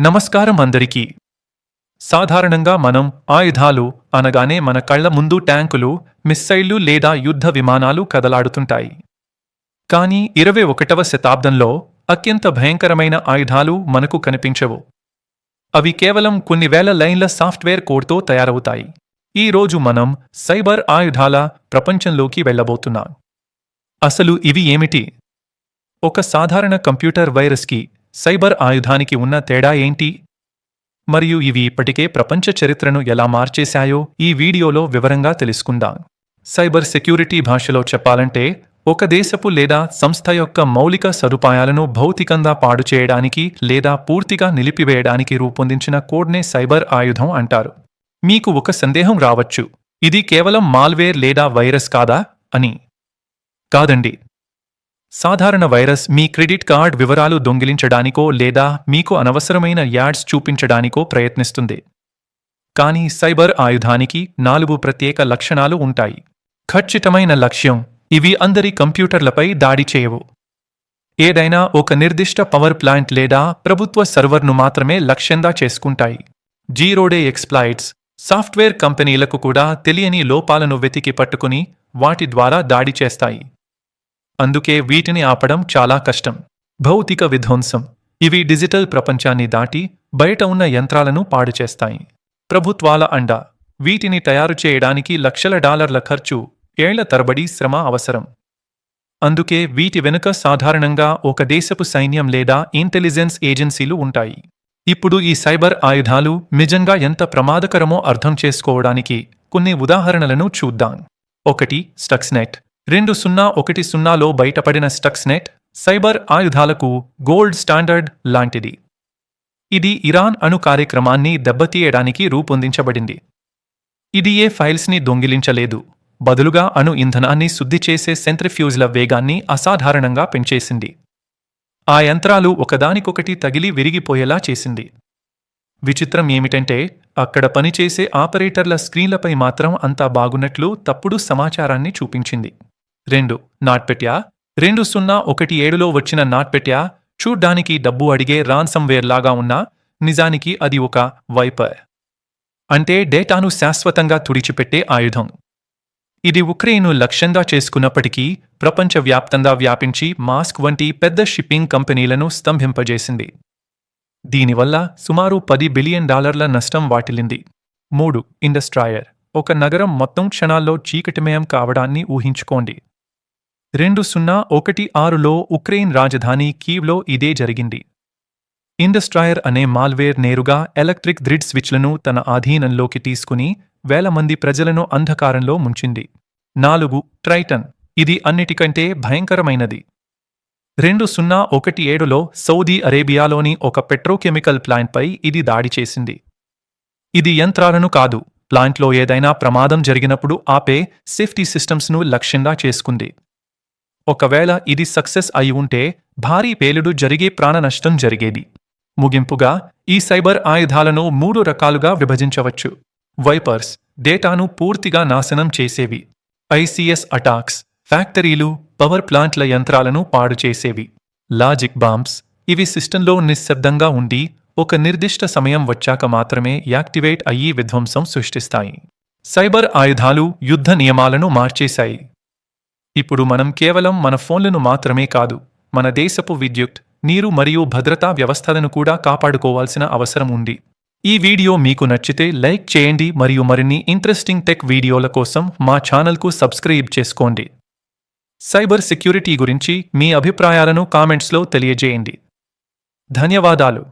నమస్కారం అందరికీ సాధారణంగా మనం ఆయుధాలు అనగానే మన కళ్ళ ముందు ట్యాంకులు మిస్సైళ్ళు లేదా యుద్ధ విమానాలు కదలాడుతుంటాయి. కానీ ఇరవై ఒకటవ శతాబ్దంలో అత్యంత భయంకరమైన ఆయుధాలు మనకు కనిపించవు. అవి కేవలం కొన్ని వేల లైన్ల సాఫ్ట్వేర్ కోడ్తో తయారవుతాయి. ఈ రోజు మనం సైబర్ ఆయుధాల ప్రపంచంలోకి వెళ్ళబోతున్నాం అసలు ఇవి ఏమిటి? ఒక సాధారణ కంప్యూటర్ వైరస్కి సైబర్ ఆయుధానికి ఉన్న తేడా ఏంటి? మరియు ఇవి ఇప్పటికే ప్రపంచ చరిత్రను ఎలా మార్చేశాయో ఈ వీడియోలో వివరంగా తెలుసుకుందాం. సైబర్ సెక్యూరిటీ భాషలో చెప్పాలంటే ఒక దేశపు లేదా సంస్థ యొక్క మౌలిక సదుపాయాలను భౌతికంగా పాడు చేయడానికి లేదా పూర్తిగా నిలిపివేయడానికి రూపొందించిన కోడ్నే సైబర్ ఆయుధం అంటారు. మీకు ఒక సందేహం రావచ్చు. ఇది కేవలం మాల్వేర్ లేదా వైరస్ కాదా? అని. కాదండి. సాధారణ వైరస్ మీ క్రెడిట్ కార్డ్ వివరాలు దొంగిలించడానికో లేదా మీకు అనవసరమైన యాడ్స్ చూపించడానికో ప్రయత్నిస్తుంది. కానీ సైబర్ ఆయుధానికి నాలుగు ప్రత్యేక లక్షణాలు ఉంటాయి. ఖచ్చితమైన లక్ష్యం ఇవి అందరి కంప్యూటర్లపై దాడి చేయవు. ఏదైనా ఒక నిర్దిష్ట పవర్ ప్లాంట్ లేదా ప్రభుత్వ సర్వర్ను మాత్రమే లక్ష్యంగా చేసుకుంటాయి. జీరోడే ఎక్స్ప్లాయిట్స్ సాఫ్ట్వేర్ కంపెనీలకు కూడా తెలియని లోపాలను వెతికి పట్టుకుని వాటి ద్వారా దాడి చేస్తాయి. అందుకే వీటిని ఆపడం చాలా కష్టం. భౌతిక విధ్వంసం. ఇవి డిజిటల్ ప్రపంచాన్ని దాటి బయట ఉన్న యంత్రాలను పాడు చేస్తాయి. ప్రభుత్వాల అండ. వీటిని తయారు చేయడానికి లక్షల డాలర్ల ఖర్చు ఏళ్ళ తరబడి శ్రమ అవసరం. అందుకే వీటి వెనుక సాధారణంగా ఒక దేశపు సైన్యం లేదా ఇంటెలిజెన్స్ ఏజెన్సీలు ఉంటాయి. ఇప్పుడు ఈ సైబర్ ఆయుధాలు నిజంగా ఎంత ప్రమాదకరమో అర్థం చేసుకోవడానికి కొన్ని ఉదాహరణలను చూద్దాం. ఒకటి స్టక్స్నెట్. రెండు సున్నా ఒకటి సున్నాలో బయటపడిన స్టక్స్నెట్ సైబర్ ఆయుధాలకు గోల్డ్ స్టాండర్డ్ లాంటిది. ఇది ఇరాన్ అణు కార్యక్రమాన్ని దెబ్బతీయడానికి రూపొందించబడింది. ఇది ఏ ఫైల్స్ని దొంగిలించలేదు. బదులుగా అణు ఇంధనాన్ని శుద్ధి చేసే సెంట్రిఫ్యూజ్ల వేగాన్ని అసాధారణంగా పెంచేసింది. ఆ యంత్రాలు ఒకదానికొకటి తగిలి విరిగిపోయేలా చేసింది. విచిత్రం ఏమిటంటే అక్కడ పనిచేసే ఆపరేటర్ల స్క్రీన్లపై మాత్రం అంతా బాగున్నట్లు తప్పుడు సమాచారాన్ని చూపించింది. రెండు. నాట్పెట్యా రెండు సున్నా ఒకటి ఏడులో వచ్చిన నాట్పెట్యా చూడ్డానికి డబ్బు అడిగే రాన్సమ్వేర్ లాగా ఉన్నా నిజానికి అది ఒక వైపర్. అంటే డేటాను శాశ్వతంగా తుడిచిపెట్టే ఆయుధం. ఇది ఉక్రెయిన్ను లక్ష్యంగా చేసుకున్నప్పటికీ ప్రపంచవ్యాప్తంగా వ్యాపించి మాస్క్ వంటి పెద్ద షిప్పింగ్ కంపెనీలను స్తంభింపజేసింది. దీనివల్ల సుమారు పది బిలియన్ డాలర్ల నష్టం వాటిల్లింది. మూడు. ఇండస్ట్రాయర్. ఒక నగరం మొత్తం క్షణాల్లో చీకటిమయం కావడాన్ని ఊహించుకోండి. రెండు సున్నా ఒకటి ఆరులో ఉక్రెయిన్ రాజధాని కీవ్లో ఇదే జరిగింది. ఇండస్ట్రాయర్ అనే మాల్వేర్ నేరుగా ఎలక్ట్రిక్ గ్రిడ్ స్విచ్లను తన ఆధీనంలోకి తీసుకుని వేల మంది ప్రజలను అంధకారంలో ముంచింది. నాలుగు ట్రైటన్ ఇది అన్నిటికంటే భయంకరమైనది. రెండు సున్నా ఒకటి ఏడులో సౌదీ అరేబియాలోని ఒక పెట్రోకెమికల్ ప్లాంట్పై ఇది దాడి చేసింది. ఇది యంత్రాలను కాదు ప్లాంట్లో ఏదైనా ప్రమాదం జరిగినప్పుడు ఆపే సేఫ్టీ సిస్టమ్స్ను లక్ష్యంగా చేసుకుంది. ఒకవేళ ఇది సక్సెస్ అయి ఉంటే భారీ పేలుడు జరిగే ప్రాణనష్టం జరిగేది. ముగింపుగా ఈ సైబర్ ఆయుధాలను మూడు రకాలుగా విభజించవచ్చు. వైపర్స్ డేటాను పూర్తిగా నాశనం చేసేవి. ఐసిఎస్ అటాక్స్ ఫ్యాక్టరీలు పవర్ ప్లాంట్ల యంత్రాలను పాడు చేసేవి. లాజిక్ బాంబ్స్ ఇవి సిస్టంలో నిశ్శబ్దంగా ఉండి ఒక నిర్దిష్ట సమయం వచ్చాక మాత్రమే యాక్టివేట్ అయ్యి విధ్వంసం సృష్టిస్తాయి. సైబర్ ఆయుధాలు యుద్ధ నియమాలను మార్చేశాయి. ఇప్పుడు మనం కేవలం మన ఫోన్లను మాత్రమే కాదు మన దేశపు విద్యుత్ నీరు మరియు భద్రతా వ్యవస్థలను కూడా కాపాడుకోవాల్సిన అవసరం ఉంది. ఈ వీడియో మీకు నచ్చితే లైక్ చేయండి మరియు మరిన్ని ఇంట్రెస్టింగ్ టెక్ వీడియోల కోసం మా ఛానల్కు సబ్స్క్రైబ్ చేసుకోండి. సైబర్ సెక్యూరిటీ గురించి మీ అభిప్రాయాలను కామెంట్స్లో తెలియజేయండి. ధన్యవాదాలు.